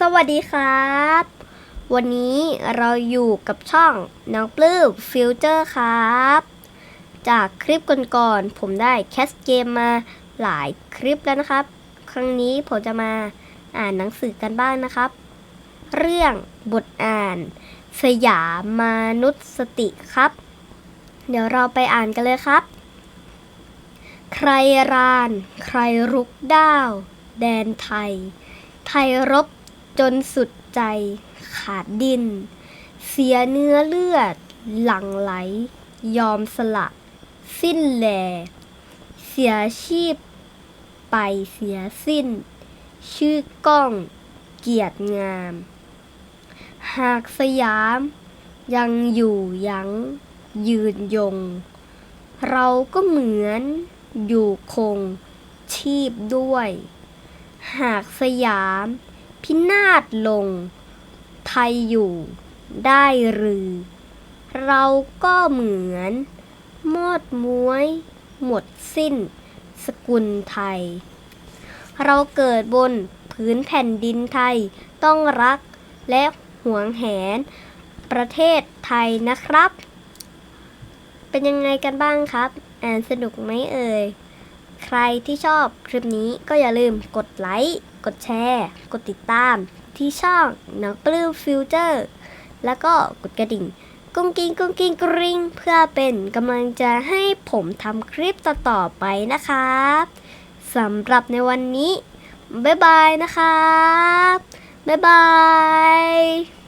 สวัสดีครับ วันนี้เราอยู่กับช่องน้องปลื้มฟิวเจอร์ครับ จากคลิปก่อนๆผมได้แคสเกมมาหลายคลิปแล้วนะครับ ครั้งนี้ผมจะมาอ่านหนังสือกันบ้างนะครับ เรื่องบทอ่าน สยามมนุษย์สติครับ เดี๋ยวเราไปอ่านกันเลยครับ ใครราน ใครรุกด้าว แดนไทยไทยรบ จนสุดใจขาดดิน เสียเนื้อเลือด หลั่งไหล ยอมสละ สิ้นแหลเสียชีพ ไปเสียสิ้น ชื่อก้อง เกียรติงาม หากสยาม ยังอยู่ยัง้งยืนยง เราก็เหมือนอยู่คงชีพด้วย หากสยาม พินาศลง ไทยอยู่ได้หรือ เราก็เหมือนมอดม้วย หมดสิ้น สกุลไทย เราเกิดบนพื้นแผ่นดินไทยต้องรักและหวงแหน ประเทศไทยนะครับ เป็นยังไงกันบ้างครับ อ่านสนุกไหมเอ่ย ใครที่ชอบคลิปนี้ก็อย่าลืมกดไลค์ กดแชร์ กดติดตาม ที่ช่องนักปลื้มฟิวเจอร์ แล้วก็กดกระดิ่ง กุ้งกิ้งกุ้งกิ้งกริงเพื่อเป็นกำลังใจะให้ผมทำคลิปต่อๆไปนะครับสำหรับในวันนี้ บ๊ายบายนะครับ บ๊ายบาย